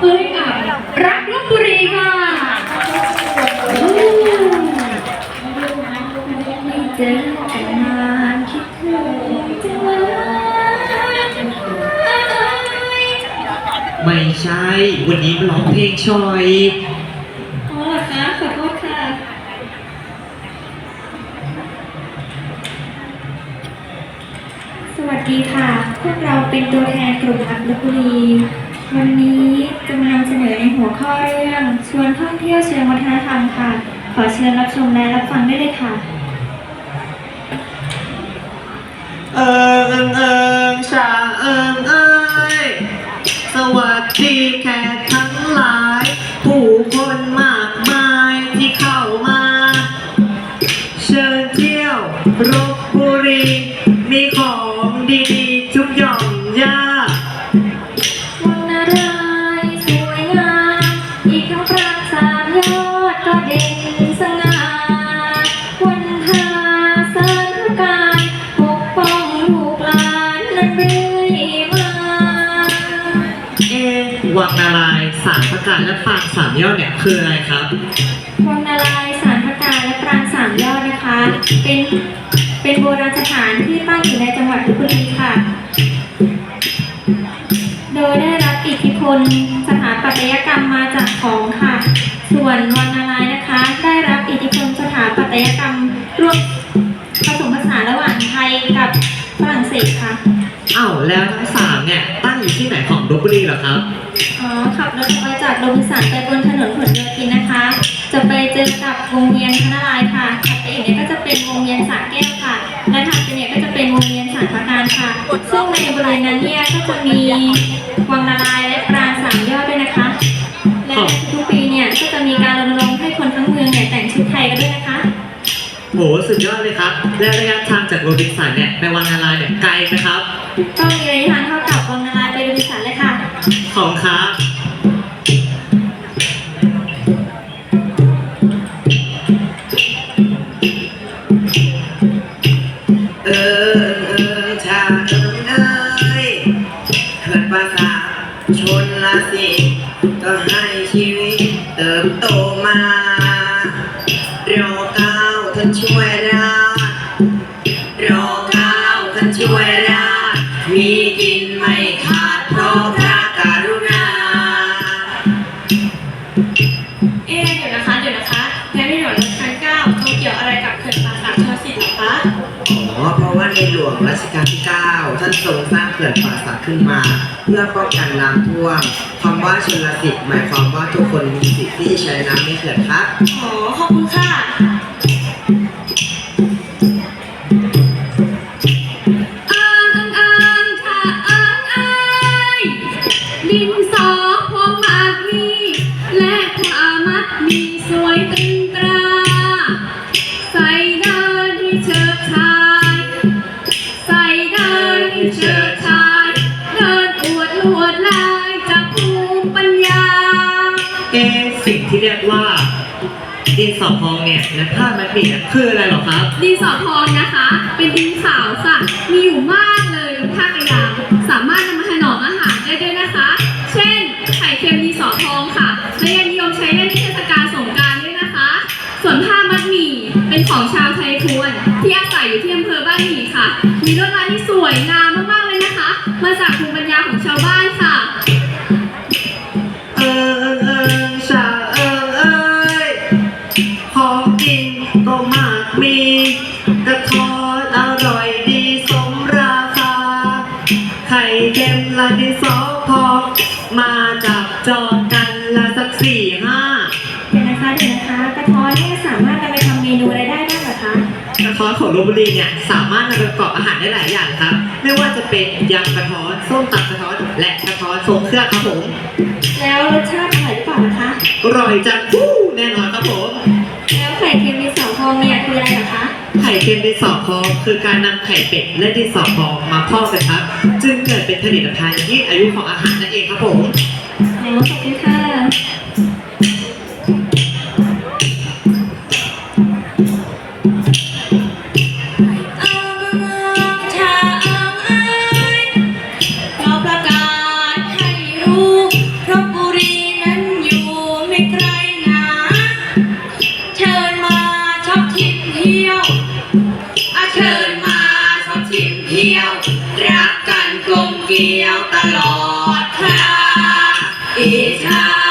เอ้ยกับรักลบบุรีค่ะไม่เจอกันนานคิดถึงจังเลยไม่ใช่ วันนี้มาร้องเพลงชอยอ๋อเหรอคะขอโทษค่ะ สวัสดีค่ะ พวกเราเป็นตัวแทนกลุ่มอักลพบุรี วันนี้ หัวข้อเรื่องชวนท่องเที่ยวเชิงวัฒนธรรมค่ะ ขอเชิญรับชมและรับฟังได้เลยค่ะ หลานนั้นเรื่อยมาเอ๊ะวังนารายณ์สามประการและปางสามยอดเนี่ยคืออะไรครับ วังนารายณ์สารพระการและปรางสามยอดนะคะ เป็นเป็นโบราณสถานที่ตั้งอยู่ในจังหวัดลพบุรีค่ะ โดยได้รับอิทธิพลสถาปัตยกรรมมา อ้าวแล้วทั้งสามเนี่ยตั้งอยู่ที่ไหนของลบบุรีเหรอครับอ๋อขับรถมาจากโรบินสันไปบนถนนผลโยธินนะคะ จะไปเจอกับวงเวียนพระนารายณ์ค่ะถัดไปอีกเนี่ยก็จะเป็นวงเวียนสระแก้วค่ะ และถัดไปเนี่ยก็จะเป็นวงเวียนสารพระการค่ะ ซึ่งในบริเวณนั้นเนี่ยก็จะมีวังนารายณ์ โหสุดยอดเลยครับ และระยะทางจากโรบินสันเนี่ยไปวังนารายณ์เนี่ยไกลนะครับก็มีระยะทางเท่ากับวังนารายณ์ไปโรบินสันเลยค่ะ ของครับเออเออชาเอิงเอ้ยเกิดภาษาชนละสิ ก็ให้ชีวิตเติบโตมาเรียวก้าวท่านช่วยราชรอก้าวท่านช่วยราชมีกินไม่ขาดเพราะพระกรุณา เอ๊ะเดี๋ยวนะคะเดี๋ยวนะคะในในหลวงรัชกาลที่เก้าทรงเกี่ยวอะไรกับเขื่อนป่าสักชลสิทธิ์เหรอคะอ๋อเพราะว่าในหลวงรัชกาลที่ 9 ท่านทรงสร้างเขื่อนป่าสักขึ้นมา เพื่อป้องกันน้ำท่วมคำว่าชนลสิทธิ์หมายความว่าทุกคนมีสิทธิ์ที่จะใช้น้ำในเขื่อนครับ อ๋อขอบคุณ ดินสอพวงมากมีและผ้ามัดมีสวยตึงตรา ใส่เดินให้เชิดชาย ใส่เดินให้เชิดชาย เดินอวดลวดลายจากภูมิปัญญา เอ๊ะสิ่งที่เรียกว่าดินสอพองเนี่ยและผ้ามัดหมี่เนี่ยคืออะไรเหรอครับ ดินสอพองนะคะ เป็นดินขาวค่ะ มีอยู่มากเลยภาคกลางสามารถนำมา อำเภอบ้านหมี่ค่ะ มีลวดลายที่สวยงามมากๆเลยนะคะ มาจากภูมิปัญญาของชาวบ้านค่ะ เอิงเอิงชาเอิงเอยของกินก็มากมีกระท้อนอร่อยดีสมราคา ไข่เค็มละดิสอพองมาจับจองกันละสักสี่ห้า เดี๋ยวนะคะเดี๋ยวนะคะกระท้อนเนี่ยสามารถนำไปทำเมนูอะไร กระท้อนของลพบุรีเนี่ยสามารถนำไปประกอบอาหารได้หลายอย่างครับ ไม่ว่าจะเป็นยำกระท้อนส้มตำกระท้อนและกระท้อนทรงเครื่องครับผมแล้วรสชาติอร่อยหรือเปล่านะคะอร่อยจังฟู้แน่นอนครับผมแล้วไข่เค็มดินสอพองเนี่ยคืออะไรเหรอคะไข่เค็มดินสอพองคือการนำไข่เป็ดและดินสอพองมาพอกกันครับ จึงเกิดเป็นผลิตภัณฑ์ยืดอายุของอาหารนั่นเองครับผมอ๋อขอบคุณค่ะ อบทิมเที่ยวอาเชิญมาชอบทิมเที่ยว รักกันกลมเกลียวตลอดค่ะอีชา